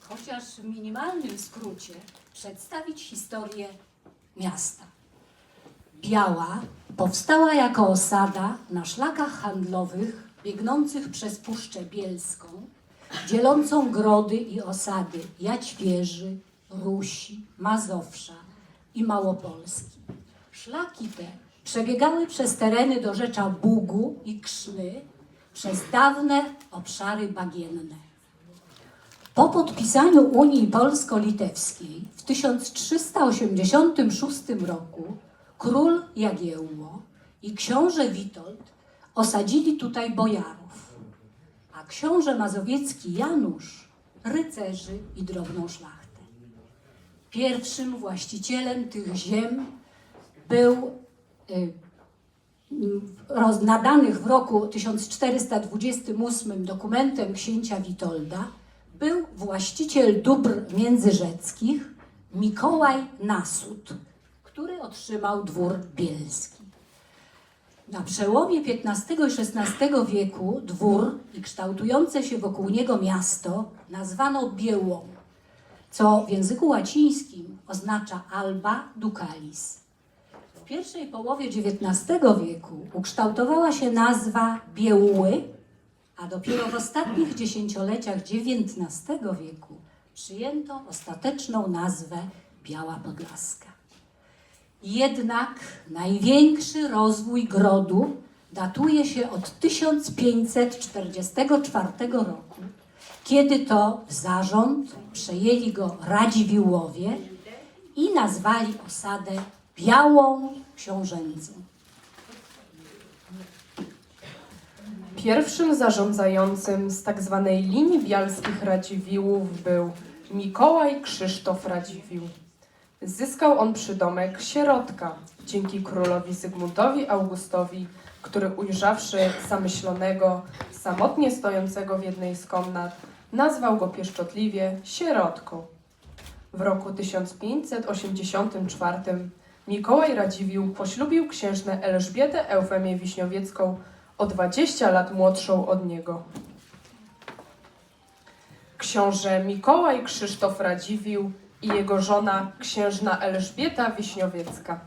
chociaż w minimalnym skrócie, przedstawić historię miasta. Biała powstała jako osada na szlakach handlowych biegnących przez Puszczę Bielską, dzielącą grody i osady Jaćwieży, Rusi, Mazowsza i Małopolski. Szlaki te przebiegały przez tereny do rzecza Bugu i Krzny, przez dawne obszary bagienne. Po podpisaniu Unii Polsko-Litewskiej w 1386 roku król Jagiełło i książę Witold osadzili tutaj bojarów, a książę mazowiecki Janusz rycerzy i drobną szlachtę. Pierwszym właścicielem tych ziem był y, nadanych w roku 1428 dokumentem księcia Witolda był właściciel dóbr międzyrzeckich Mikołaj Nasud, który otrzymał dwór bielski. Na przełomie XV i XVI wieku dwór i kształtujące się wokół niego miasto nazwano Biełą, co w języku łacińskim oznacza alba ducalis. W pierwszej połowie XIX wieku ukształtowała się nazwa Biełuły, a dopiero w ostatnich dziesięcioleciach XIX wieku przyjęto ostateczną nazwę Biała Podlaska. Jednak największy rozwój grodu datuje się od 1544 roku, kiedy to w zarząd przejęli go Radziwiłłowie i nazwali osadę Białą Książęcą. Pierwszym zarządzającym z tak zwanej linii bialskich Radziwiłłów był Mikołaj Krzysztof Radziwiłł. Zyskał on przydomek Sierotka dzięki królowi Zygmuntowi Augustowi, który ujrzawszy zamyślonego, samotnie stojącego w jednej z komnat, nazwał go pieszczotliwie Sierotką. W roku 1584 Mikołaj Radziwiłł poślubił księżnę Elżbietę Eufemię Wiśniowiecką o 20 lat młodszą od niego. Książę Mikołaj Krzysztof Radziwiłł i jego żona księżna Elżbieta Wiśniowiecka.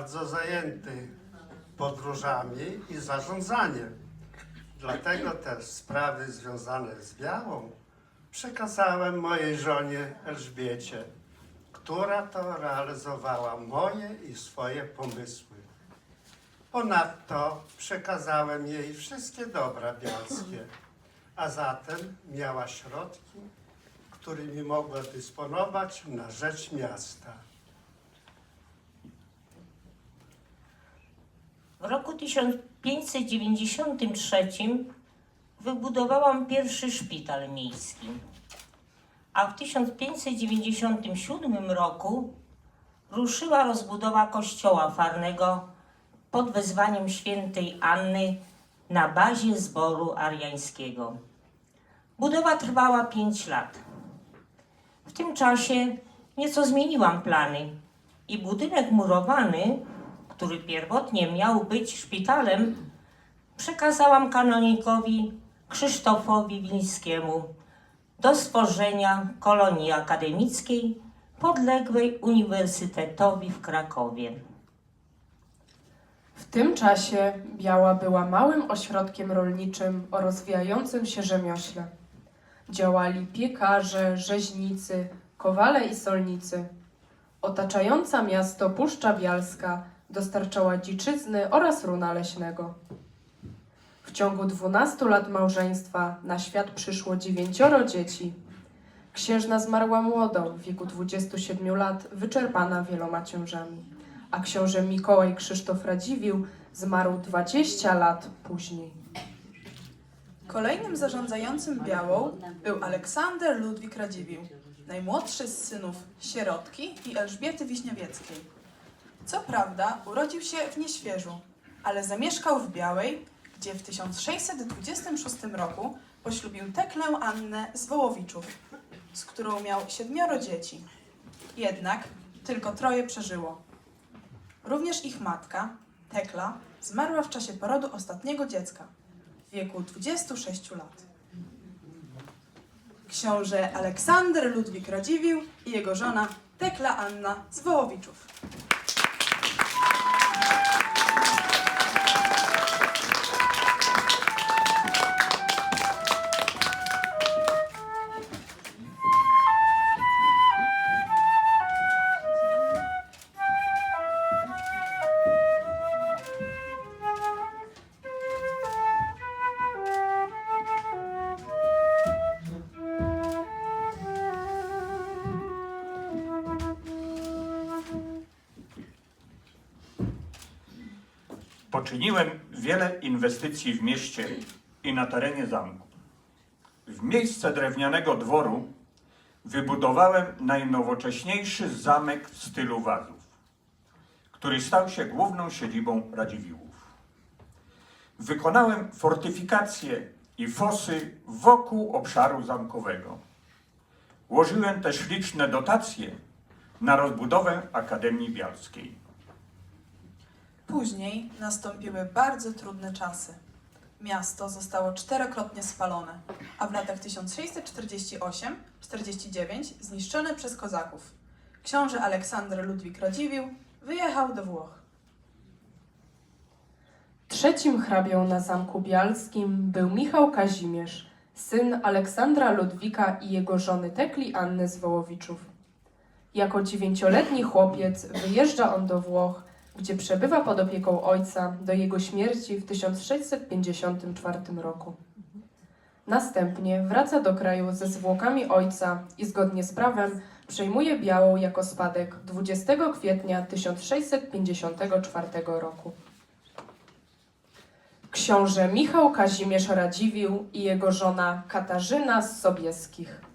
Bardzo zajęty podróżami i zarządzaniem. Dlatego też sprawy związane z białą przekazałem mojej żonie Elżbiecie, która to realizowała moje i swoje pomysły. Ponadto przekazałem jej wszystkie dobra bialskie, a zatem miała środki, którymi mogła dysponować na rzecz miasta. W roku 1593 wybudowałam pierwszy szpital miejski, a w 1597 roku ruszyła rozbudowa kościoła farnego pod wezwaniem świętej Anny na bazie zboru ariańskiego. Budowa trwała 5 lat. W tym czasie nieco zmieniłam plany i budynek murowany który pierwotnie miał być szpitalem, przekazałam kanonikowi Krzysztofowi Wińskiemu do stworzenia kolonii akademickiej podległej Uniwersytetowi w Krakowie. W tym czasie Biała była małym ośrodkiem rolniczym o rozwijającym się rzemiośle. Działali piekarze, rzeźnicy, kowale i solnicy. Otaczająca miasto Puszcza Bialska dostarczała dziczyzny oraz runa leśnego. W ciągu 12 lat małżeństwa na świat przyszło dziewięcioro dzieci. Księżna zmarła młodo, w wieku 27 lat, wyczerpana wieloma ciążami, a książę Mikołaj Krzysztof Radziwiłł zmarł 20 lat później. Kolejnym zarządzającym Białą był Aleksander Ludwik Radziwiłł, najmłodszy z synów Sierotki i Elżbiety Wiśniowieckiej. Co prawda urodził się w Nieświeżu, ale zamieszkał w Białej, gdzie w 1626 roku poślubił Teklę Annę z Wołowiczów, z którą miał siedmioro dzieci. Jednak tylko troje przeżyło. Również ich matka, Tekla, zmarła w czasie porodu ostatniego dziecka w wieku 26 lat. Książę Aleksander Ludwik Radziwiłł i jego żona Tekla Anna z Wołowiczów. Poczyniłem wiele inwestycji w mieście i na terenie zamku. W miejsce drewnianego dworu wybudowałem najnowocześniejszy zamek w stylu wazów, który stał się główną siedzibą Radziwiłłów. Wykonałem fortyfikacje i fosy wokół obszaru zamkowego. Łożyłem też liczne dotacje na rozbudowę Akademii Bialskiej. Później nastąpiły bardzo trudne czasy. Miasto zostało czterokrotnie spalone, a w latach 1648-49 zniszczone przez kozaków. Książę Aleksander Ludwik Radziwiłł wyjechał do Włoch. Trzecim hrabią na Zamku Bialskim był Michał Kazimierz, syn Aleksandra Ludwika i jego żony Tekli Anny z Wołowiczów. Jako dziewięcioletni chłopiec wyjeżdża on do Włoch, gdzie przebywa pod opieką ojca do jego śmierci w 1654 roku. Następnie wraca do kraju ze zwłokami ojca i zgodnie z prawem przejmuje Białą jako spadek 20 kwietnia 1654 roku. Książę Michał Kazimierz Radziwiłł i jego żona Katarzyna z Sobieskich.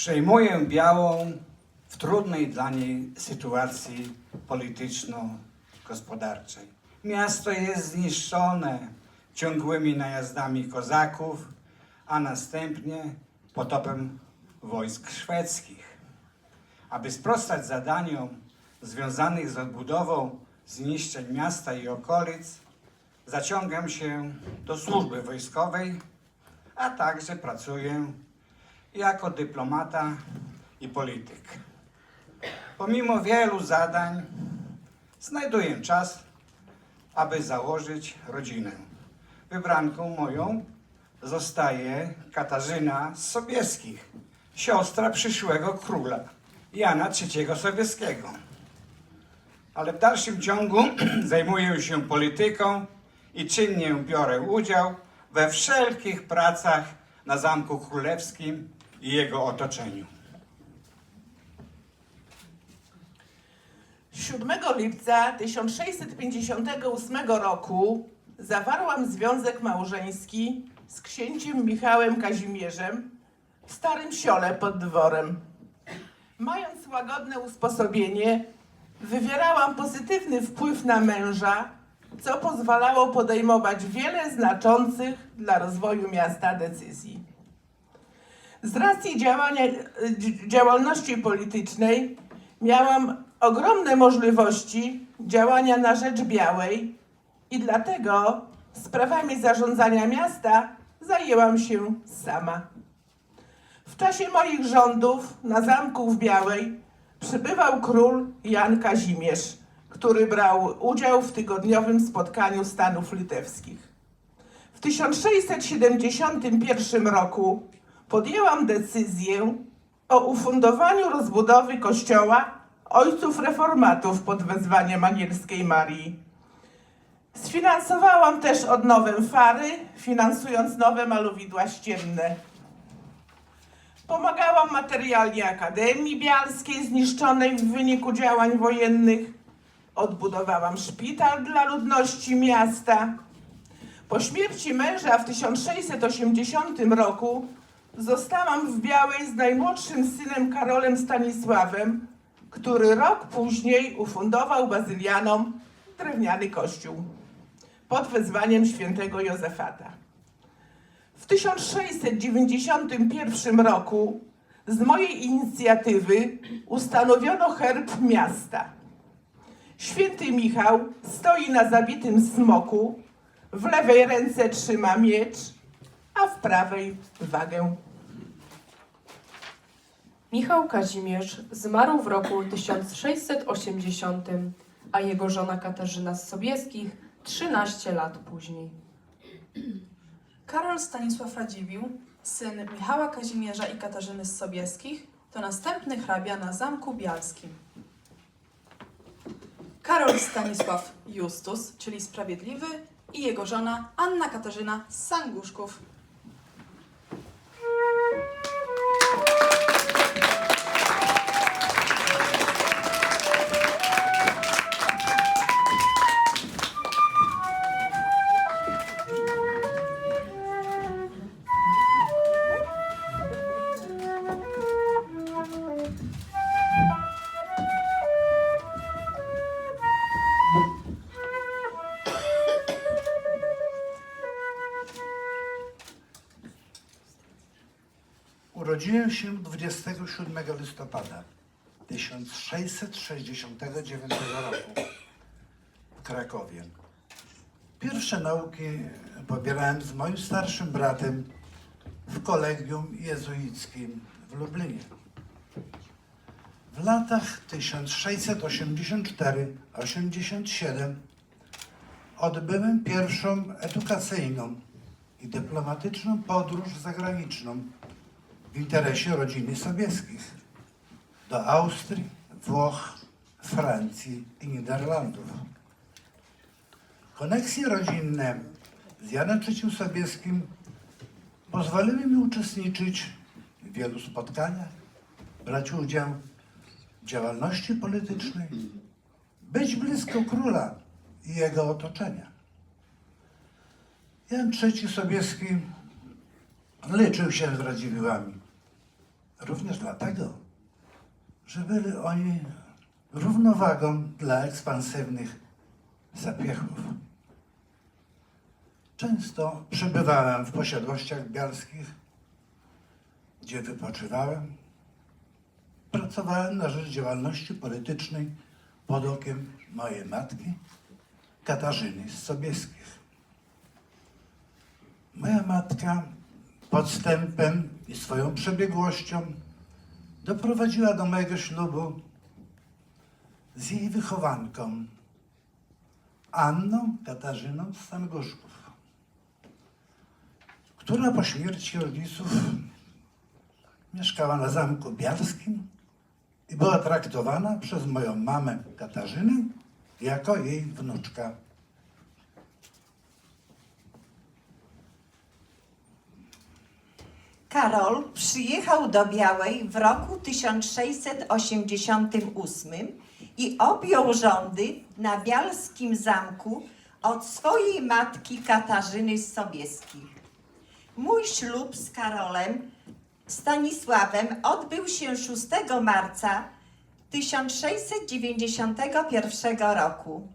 Przejmuję Białą w trudnej dla niej sytuacji polityczno-gospodarczej. Miasto jest zniszczone ciągłymi najazdami kozaków, a następnie potopem wojsk szwedzkich. Aby sprostać zadaniom związanych z odbudową zniszczeń miasta i okolic, zaciągam się do służby wojskowej, a także pracuję jako dyplomata i polityk. Pomimo wielu zadań, znajduję czas, aby założyć rodzinę. Wybranką moją zostaje Katarzyna z Sobieskich, siostra przyszłego króla Jana III Sobieskiego. Ale w dalszym ciągu zajmuję się polityką i czynnie biorę udział we wszelkich pracach na Zamku Królewskim i jego otoczeniu. 7 lipca 1658 roku zawarłam związek małżeński z księciem Michałem Kazimierzem w Starym Siole pod dworem. Mając łagodne usposobienie, wywierałam pozytywny wpływ na męża, co pozwalało podejmować wiele znaczących dla rozwoju miasta decyzji. Z racji działania, dzi- działalności politycznej miałam ogromne możliwości działania na rzecz Białej i dlatego sprawami zarządzania miasta zajęłam się sama. W czasie moich rządów na zamku w Białej przybywał król Jan Kazimierz, który brał udział w tygodniowym spotkaniu stanów litewskich. W 1671 roku podjęłam decyzję o ufundowaniu rozbudowy kościoła ojców reformatów pod wezwaniem anielskiej Marii. Sfinansowałam też odnowę fary, finansując nowe malowidła ścienne. Pomagałam materialnie Akademii Bialskiej zniszczonej w wyniku działań wojennych. Odbudowałam szpital dla ludności miasta. Po śmierci męża w 1680 roku zostałam w Białej z najmłodszym synem Karolem Stanisławem, który rok później ufundował bazylianom drewniany kościół pod wezwaniem świętego Józefata. W 1691 roku z mojej inicjatywy ustanowiono herb miasta. Święty Michał stoi na zabitym smoku, w lewej ręce trzyma miecz, a w prawej wagę. Michał Kazimierz zmarł w roku 1680, a jego żona Katarzyna z Sobieskich 13 lat później. Karol Stanisław Radziwiłł, syn Michała Kazimierza i Katarzyny z Sobieskich, to następny hrabia na Zamku Bialskim. Karol Stanisław Justus, czyli Sprawiedliwy, i jego żona Anna Katarzyna z Sanguszków. Się 27 listopada 1669 roku w Krakowie. Pierwsze nauki pobierałem z moim starszym bratem w kolegium jezuickim w Lublinie. W latach 1684-87 odbyłem pierwszą edukacyjną i dyplomatyczną podróż zagraniczną w interesie rodziny Sobieskich do Austrii, Włoch, Francji i Niderlandów. Koneksje rodzinne z Janem III Sobieskim pozwoliły mi uczestniczyć w wielu spotkaniach, brać udział w działalności politycznej, być blisko króla i jego otoczenia. Jan III Sobieski liczył się z Radziwiłłami. Również dlatego, że byli oni równowagą dla ekspansywnych zapiechów. Często przebywałem w posiadłościach bialskich, gdzie wypoczywałem. Pracowałem na rzecz działalności politycznej pod okiem mojej matki, Katarzyny Sobieskich. Moja matka podstępem i swoją przebiegłością doprowadziła do mojego ślubu z jej wychowanką, Anną Katarzyną z która po śmierci rodziców mieszkała na Zamku Bialskim i była traktowana przez moją mamę Katarzynę jako jej wnuczka. Karol przyjechał do Białej w roku 1688 i objął rządy na Bialskim Zamku od swojej matki Katarzyny Sobieskich. Mój ślub z Karolem Stanisławem odbył się 6 marca 1691 roku.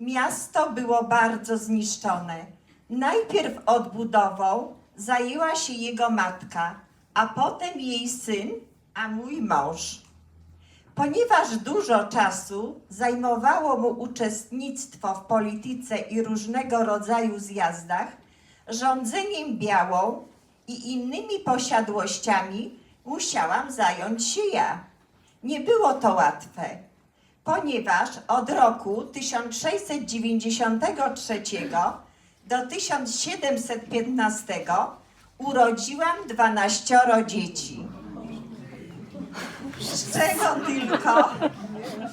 Miasto było bardzo zniszczone. Najpierw odbudową zajęła się jego matka, a potem jej syn, a mój mąż. Ponieważ dużo czasu zajmowało mu uczestnictwo w polityce i różnego rodzaju zjazdach, rządzeniem Białą i innymi posiadłościami musiałam zająć się ja. Nie było to łatwe, ponieważ od roku 1693 do 1715 urodziłam 12 dzieci. Z czego tylko,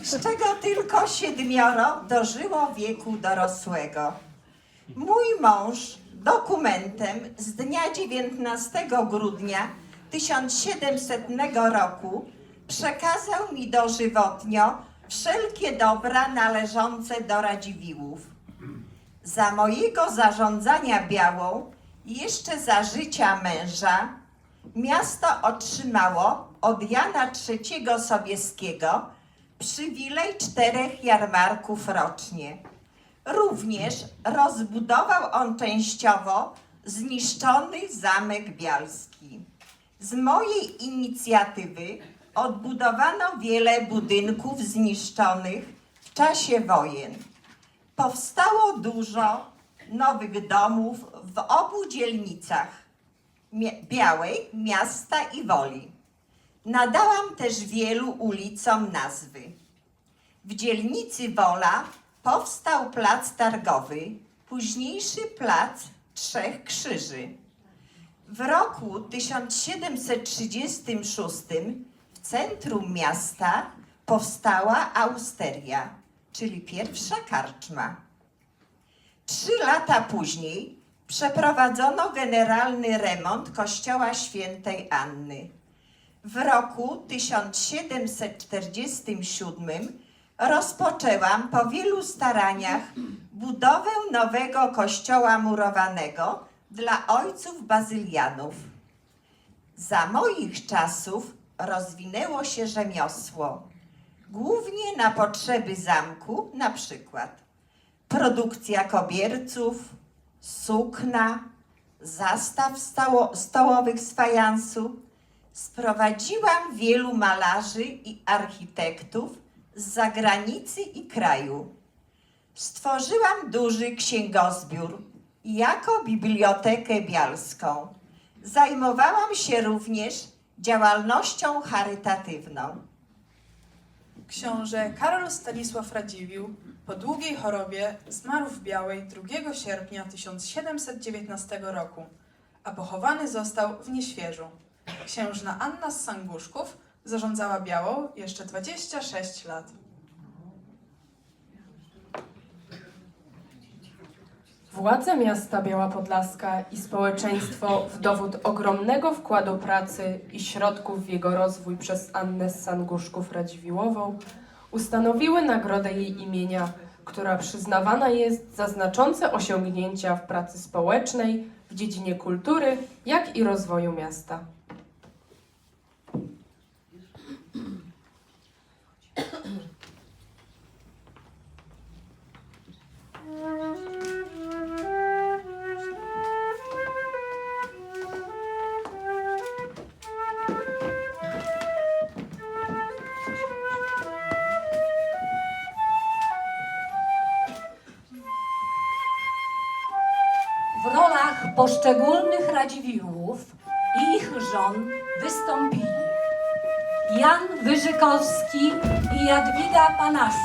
z czego tylko siedmioro dożyło wieku dorosłego. Mój mąż dokumentem z dnia 19 grudnia 1700 roku przekazał mi dożywotnio wszelkie dobra należące do Radziwiłłów. Za mojego zarządzania Białą, jeszcze za życia męża, miasto otrzymało od Jana III Sobieskiego przywilej czterech jarmarków rocznie. Również rozbudował on częściowo zniszczony Zamek Bialski. Z mojej inicjatywy odbudowano wiele budynków zniszczonych w czasie wojen. Powstało dużo nowych domów w obu dzielnicach Białej, Miasta i Woli. Nadałam też wielu ulicom nazwy. W dzielnicy Wola powstał plac targowy, późniejszy plac Trzech Krzyży. W roku 1736 w centrum miasta powstała Austeria, czyli pierwsza karczma. Trzy lata później przeprowadzono generalny remont kościoła świętej Anny. W roku 1747 rozpoczęłam po wielu staraniach budowę nowego kościoła murowanego dla ojców bazylianów. Za moich czasów rozwinęło się rzemiosło, głównie na potrzeby zamku, na przykład produkcja kobierców, sukna, zastaw stołowych z fajansu. Sprowadziłam wielu malarzy i architektów z zagranicy i kraju. Stworzyłam duży księgozbiór jako bibliotekę bialską. Zajmowałam się również działalnością charytatywną. Książę Karol Stanisław Radziwiłł po długiej chorobie zmarł w Białej 2 sierpnia 1719 roku, a pochowany został w Nieświeżu. Księżna Anna z Sanguszków zarządzała Białą jeszcze 26 lat. Władze miasta Biała Podlaska i społeczeństwo w dowód ogromnego wkładu pracy i środków w jego rozwój przez Annę Sanguszków Radziwiłłową ustanowiły nagrodę jej imienia, która przyznawana jest za znaczące osiągnięcia w pracy społecznej, w dziedzinie kultury, jak i rozwoju miasta. wystąpili Jan Wyżykowski i Jadwiga Panasiuk.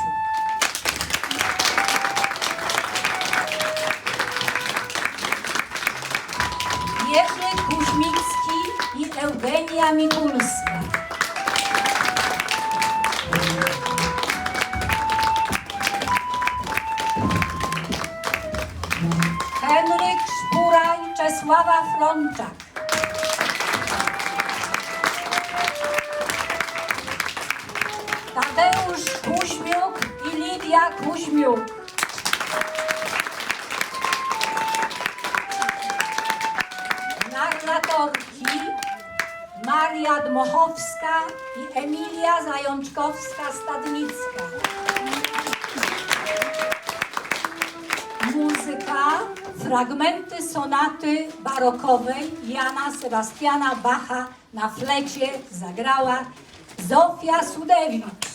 Jerzy Kuźmicki i Eugenia Mikulska. Henryk Szpura i Czesława Frączak. Lidia Kuźmiuk. Narratorki Maria Dmochowska i Emilia Zajączkowska-Stadnicka. Muzyka, fragmenty sonaty barokowej Jana Sebastiana Bacha na flecie zagrała Zofia Sudewicz.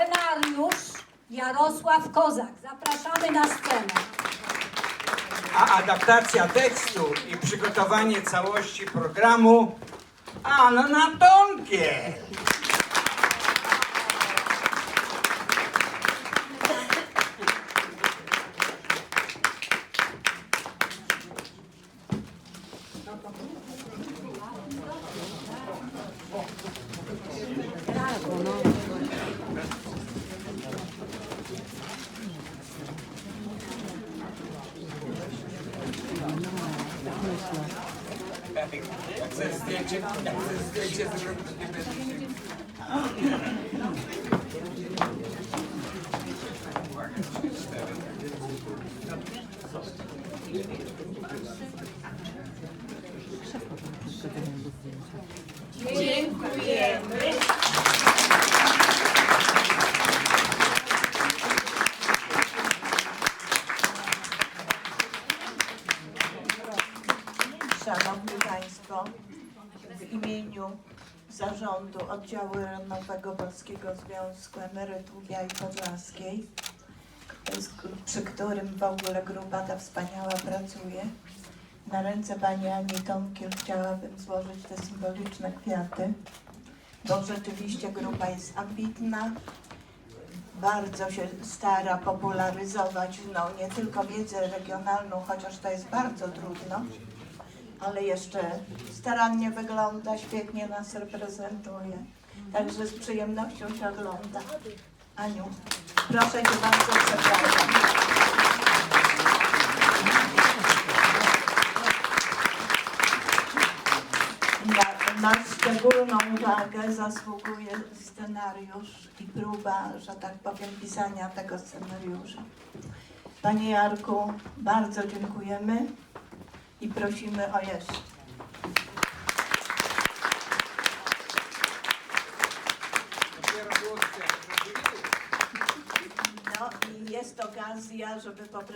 Scenariusz Jarosław Kozak. Zapraszamy na scenę. A adaptacja tekstu i przygotowanie całości programu Anna Tonkiel. Szanowni Państwo, w imieniu Zarządu Oddziału Rejonowego Polskiego Związku Emerytów Białej Podlaskiej, przy którym w ogóle grupa ta wspaniała pracuje, na ręce Pani Ani Tomkiel chciałabym złożyć te symboliczne kwiaty, bo rzeczywiście grupa jest ambitna, bardzo się stara popularyzować no, nie tylko wiedzę regionalną, chociaż to jest bardzo trudno, ale jeszcze starannie wygląda, świetnie nas reprezentuje. Także z przyjemnością się ogląda. Aniu, proszę Cię bardzo, przepraszam. Na, na szczególną uwagę zasługuje scenariusz i próba, że tak powiem, pisania tego scenariusza. Panie Jarku, bardzo dziękujemy i prosimy o jeszcze. No i jest okazja, żeby poprosić.